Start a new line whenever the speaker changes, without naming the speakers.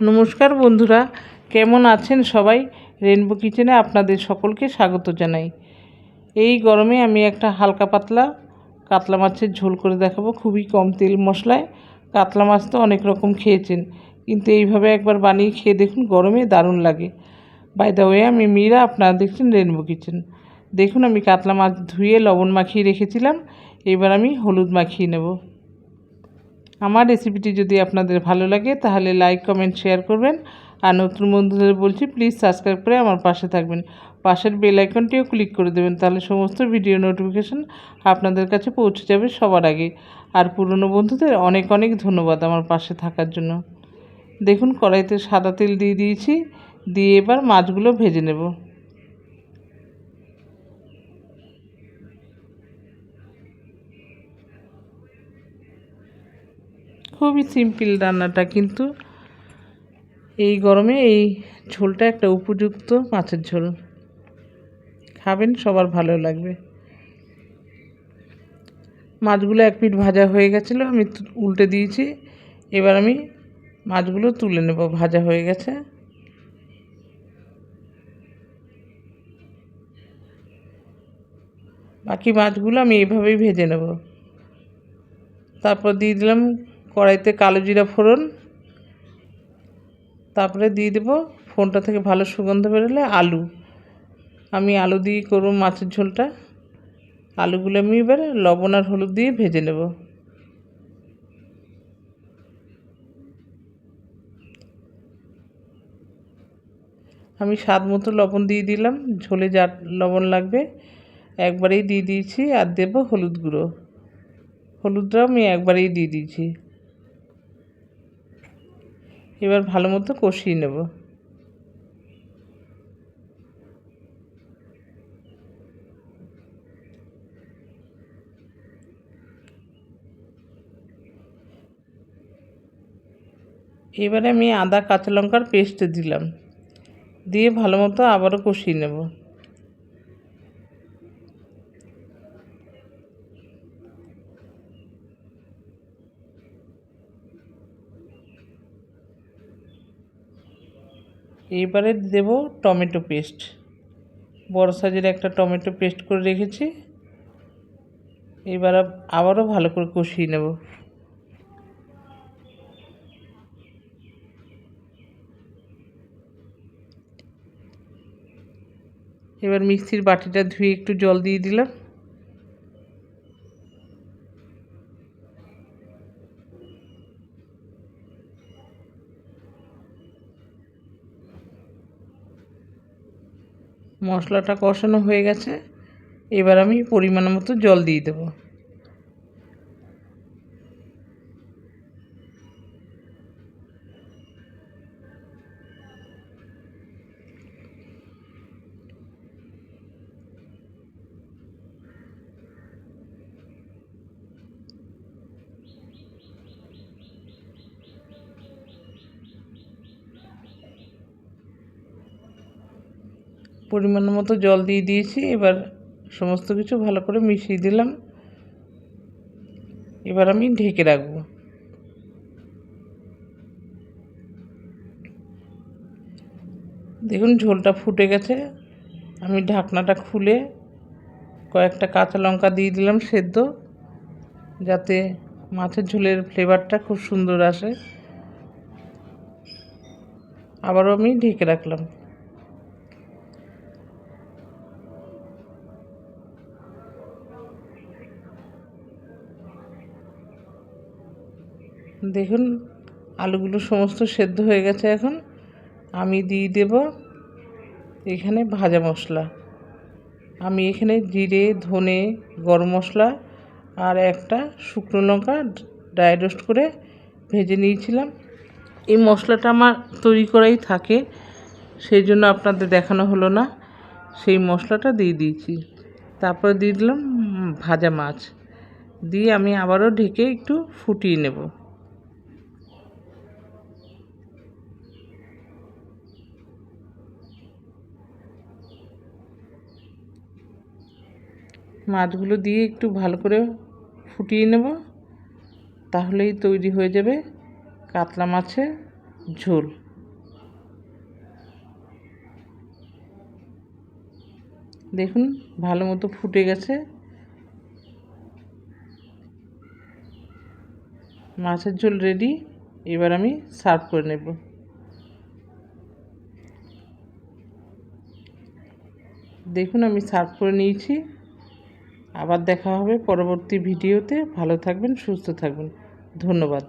নমস্কার বন্ধুরা, কেমন আছেন সবাই? রেনবো কিচেনে আপনাদের সকলকে স্বাগত জানাই। এই গরমে আমি একটা হালকা পাতলা কাতলা মাছের ঝোল করে দেখাবো, খুবই কম তেল মশলায়। কাতলা মাছ তো অনেক রকম খেয়েছেন, কিন্তু এইভাবে একবার বানিয়ে খেয়ে দেখুন, গরমে দারুণ লাগে। বাই দ্য ওয়ে আমি মীরা, আপনারা দেখছেন রেনবো কিচেন দেখুন, আমি কাতলা মাছ ধুয়ে লবণ মাখিয়ে রেখেছিলাম, এবার আমি হলুদ মাখিয়ে নেব। আমার রেসিপিটি যদি আপনাদের ভালো লাগে, তাহলে লাইক কমেন্ট শেয়ার করবেন। আর নতুন বন্ধুদের বলছি প্লিজ সাবস্ক্রাইব করে আমার পাশে থাকবেন। পাশের বেল আইকনটিও ক্লিক করে দেবেন, তাহলে সমস্ত ভিডিও নোটিফিকেশন আপনাদের কাছে পৌঁছে যাবে সবার আগে। আর পুরনো বন্ধুদের অনেক অনেক ধন্যবাদ আমার পাশে থাকার জন্য। দেখুন, কড়াইতে সাদা তেল দিয়ে দিয়েছি, দিয়ে এবার মাছগুলো ভেজে নেব। খুবই সিম্পল রান্নাটা, কিন্তু এই গরমে এই ঝোলটা একটা উপযুক্ত মাছের ঝোল। খাবেন, সবার ভালো লাগবে। মাছগুলো এক পিঠ ভাজা হয়ে গেছিল, আমি উল্টে দিয়েছি। এবার আমি মাছগুলো তুলে নেব, ভাজা হয়ে গেছে। বাকি মাছগুলো আমি এভাবেই ভেজে নেব। তারপর দিয়ে দিলাম কড়াইতে কালো জিরা ফোড়ন, তারপরে দিয়ে দেবো ফোনটা থেকে ভালো সুগন্ধ বেরোলে আলু। আমি আলু দিয়ে করব মাছের ঝোলটা। আলুগুলো আমি এবার লবণ আর হলুদ দিয়ে ভেজে নেব। আমি স্বাদ মতো লবণ দিয়ে দিলাম। ঝোলে যা লবণ লাগবে একবারেই দিয়ে দিয়েছি আর দেবো হলুদ গুঁড়ো। হলুদটাও আমি একবারেই দিয়ে দিয়েছি। এবার ভালো মতো কষিয়ে নেব। এবারে আমি আদা কাঁচা লঙ্কার পেস্ট দিলাম। দিয়ে ভালো মতো আবারও কষিয়ে নেব। এবারে দেব টমেটো পেস্ট। বড় সাইজের একটা টমেটো পেস্ট করে রেখেছি। এবার আবারও ভালো করে কষিয়ে নেব। এবার মিক্সির বাটিটা ধুয়ে একটু জল দিয়ে দিলাম। মশলাটা কষানো হয়ে গেছে। এবার আমি পরিমাণ মতো জল দিয়ে দেব। পরিমাণ মতো জল দিয়ে দিয়েছি, এবার সমস্ত কিছু ভালো করে মিশিয়ে দিলাম। এবার আমি ঢেকে রাখব। দেখুন, ঝোলটা ফুটে গেছে। আমি ঢাকনাটা খুলে কয়েকটা কাঁচা লঙ্কা দিয়ে দিলাম সেদ্ধ, যাতে মাছের ঝোলের ফ্লেভারটা খুব সুন্দর আসে। আবারও আমি ঢেকে রাখলাম। দেখুন, আলুগুলো সমস্ত সেদ্ধ হয়ে গেছে এখন। আমি দিয়ে দেব এখানে ভাজা মশলা। আমি এখানে জিরে, ধনে, গরম মশলা আর একটা শুকনো লঙ্কা ড্রাই রোস্ট করে ভেজে নিয়েছিলাম। এই মশলাটা আমার তৈরি করাই থাকে, সেই জন্য আপনাদের দেখানো হলো না। সেই মশলাটা দিয়ে দিয়েছি। তারপরে দিয়ে দিলাম ভাজা মাছ। দিয়ে আমি আবারও ঢেকে একটু ফুটিয়ে নেব। মাছগুলো দিয়ে একটু ভালো করে ফুটিয়ে নেব, তাহলেই তৈরি হয়ে যাবে কাতলা মাছের ঝোল। দেখুন, ভালো মতো ফুটে গেছে। মাছের ঝোল রেডি এবার আমি সার্ভ করে নেব। দেখুন, আমি সার্ভ করে নিয়েছি। আবার দেখা হবে পরবর্তী ভিডিওতে। ভালো থাকবেন সুস্থ থাকবেন। ধন্যবাদ।